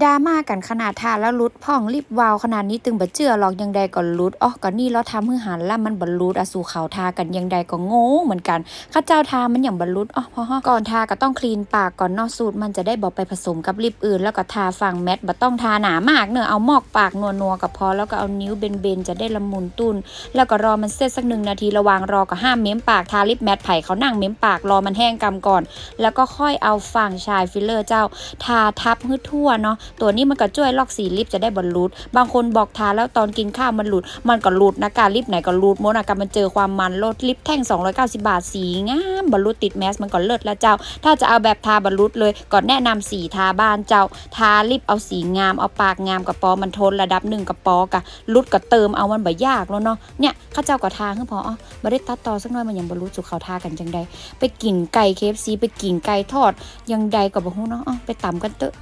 ดราม่ากันขนาดทาแล้วรุดพ่องรีบวาวขนาดนี้ตึงบ่เจือหรอกยังใดก็รุดอ๋อก็นี่เราทำให้หันแล้วมันบรรลุดอสู่เขาทากันยังใดก็งงเหมือนกันข้าเจ้าทามันอย่างบรรลุดอ๋อพอฮะก่อนทาก็ต้องคลีนปากก่อนนอกสูตรมันจะได้บอกไปผสมกับลิปอื่น แล้วก็ทาฝั่งแมทบ่ต้องทาหนามากเนอะเอาหมอกปากนัวๆก็พอแล้วก็เอานิ้วเบนๆจะได้ละมุนตุนแล้วก็รอมันเสร็จสักหนึ่งนาทีระวางรอก็ห้ามเม้มปากทาลิปแมทไผ่เขานั่งเม้มปากรอมันแห้งกำก่อน แล้วก็ค่อยเอาฝั่งชายฟิลเลอร์เจ้า ทาทับให้ทั่วเนาะตัวนี้มันก็ช่วยลอกสีลิปจะได้บรรลุดบางคนบอกทาแล้วตอนกินข้าวมันหลุด มันก็หลุดนะการลิปไหนก็หลุดหมดนะการมันเจอความมันลดลิปแท่ง 290 บาทสีงามบรรลุติดแมสมันก็เลิศแล้วเจ้า ถ้าจะเอาแบบทาบรรลุเลยก็แนะนำสีทาบ้านเจ้า ทาลิปเอาสีงามเอาปากงามกับปอมันทนระดับหนึ่งกับปอกะลุดก็เติมเอามันบ่ยากแล้วเนาะเนี่ยข้าเจ้าก็ทาคือพออ๋อบ่ได้ตัดต่อสักหน่อยมันยังบรรลุสุขเขาทากันจังใดไปกินไก่เคฟซีไปกินไก่ทอดยังใดก็บ่ฮู้เนาะอ๋อไปตำกันเตอะ